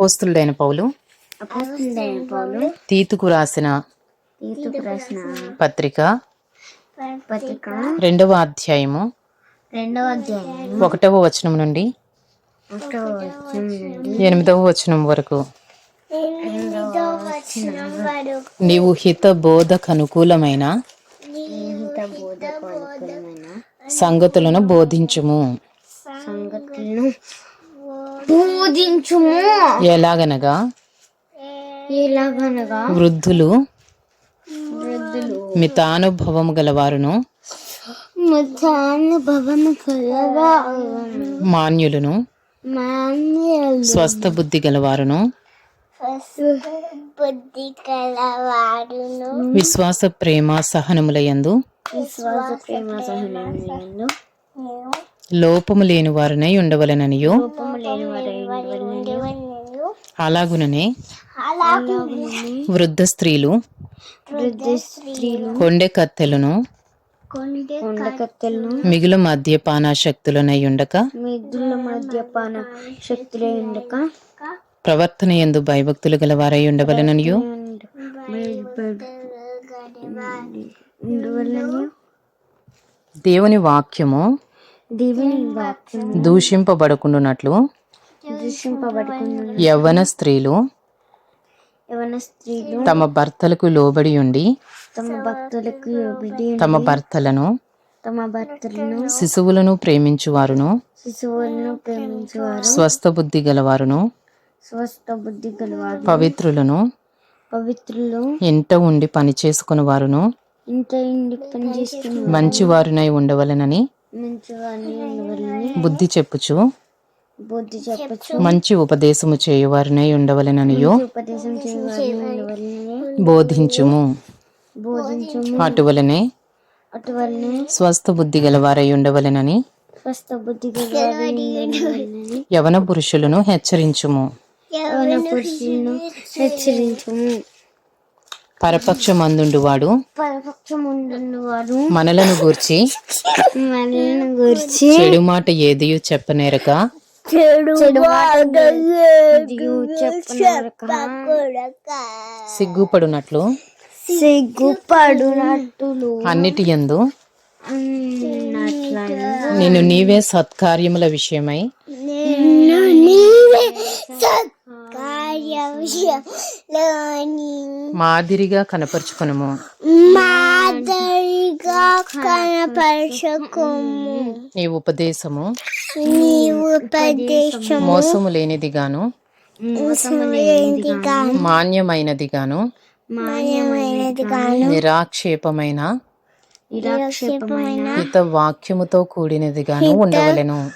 అపోస్తులుడైన పౌలు అపోస్తులైన పౌలు తీతుకు రాసిన పత్రిక పత్రిక రెండవ అధ్యాయము ఒకటవ వచనం నుండి ఎనిమిదవ వచనం వరకు. నీవు హిత బోధకు అనుకూలమైన స్నేహిత బోధకు అనుకూలమైన సంగతులను బోధించుము. సంగతులను బోధించుము ఎలాగనగా? ఎలాగనగా? వృద్ధులు. వృద్ధులు. మితానుభవము గలవారును. మతానుభవము మాన్యులను. మాన్యులు స్వస్థ బుద్ధి గలవారును. బుద్ధి కలవాడును విశ్వాస ప్రేమ సహనములయందు. విశ్వాస ప్రేమ లోపము లేని వారునై ఉండవలననియు. అలాగుననే వృద్ధ స్త్రీలు వృద్ధ స్త్రీలు. కొండె కత్తెలను మిగులు మద్యపానాశక్తులనై ఉండక మిద్దుల మద్యపాన శక్తులే ఉండక ప్రవర్తన ఎందు భయభక్తులు గలవారై ఉండవలననియు. అందువలన దేవుని వాక్యము దూషింపబడకుండునట్లు యవ్వన స్త్రీలు యవన స్త్రీలు తమ భర్తలకు లోబడి ఉండి తమ భర్తలను తమ భర్తలను శిశువులను ప్రేమించువారును శిశువులను ప్రేమించేవారు స్వస్థ బుద్ధి గలవారును స్వస్థ బుద్ధి గలవారు పవిత్రులను పవిత్రులు ఇంట ఉండి పని చేసుకుని వారును ఇంత ఇండి పనిచేస్తున్న మంచివారునై ఉండవలనని బుద్ధి చెప్పుచు. బుద్ధి చెప్పచ్చు మంచి ఉపదేశము చేయువారునై ఉండవలననియు. ఉపదేశం బోధించుము. బోధించము. అటువలనే అటువలనే స్వస్థ బుద్ధి గలవారై ఉండవలెనని స్వస్థ బుద్ధి యవన పురుషులను హెచ్చరించుము. యవన పురుషులను హెచ్చరించము. పరపక్షమందుండువాడు. పరపక్షం వారు మనలను గూర్చి మనల్ని గురించి చెడు మాట ఏదియు చెప్పనేరక? చెడు చెప్పనరక సిగ్గుపడునట్లు. సిగ్గుపడునట్టులు అన్నిటి అన్నట్లని నేను నీవే సత్కార్యముల విషయమై? నీవే విషయంలోని మాదిరిగా కనపరుచుకునుము. మాదిరిగా కనపరచకుము. నీ ఉపదేశము నీ ఉపదేశం మోసము లేనిదిగాను మాన్యమైనదిగాను. మాన్యమైనది గాను నిరాక్షేపమైన హిత వాక్యముతో కూడినదిగాను ఉండవలను.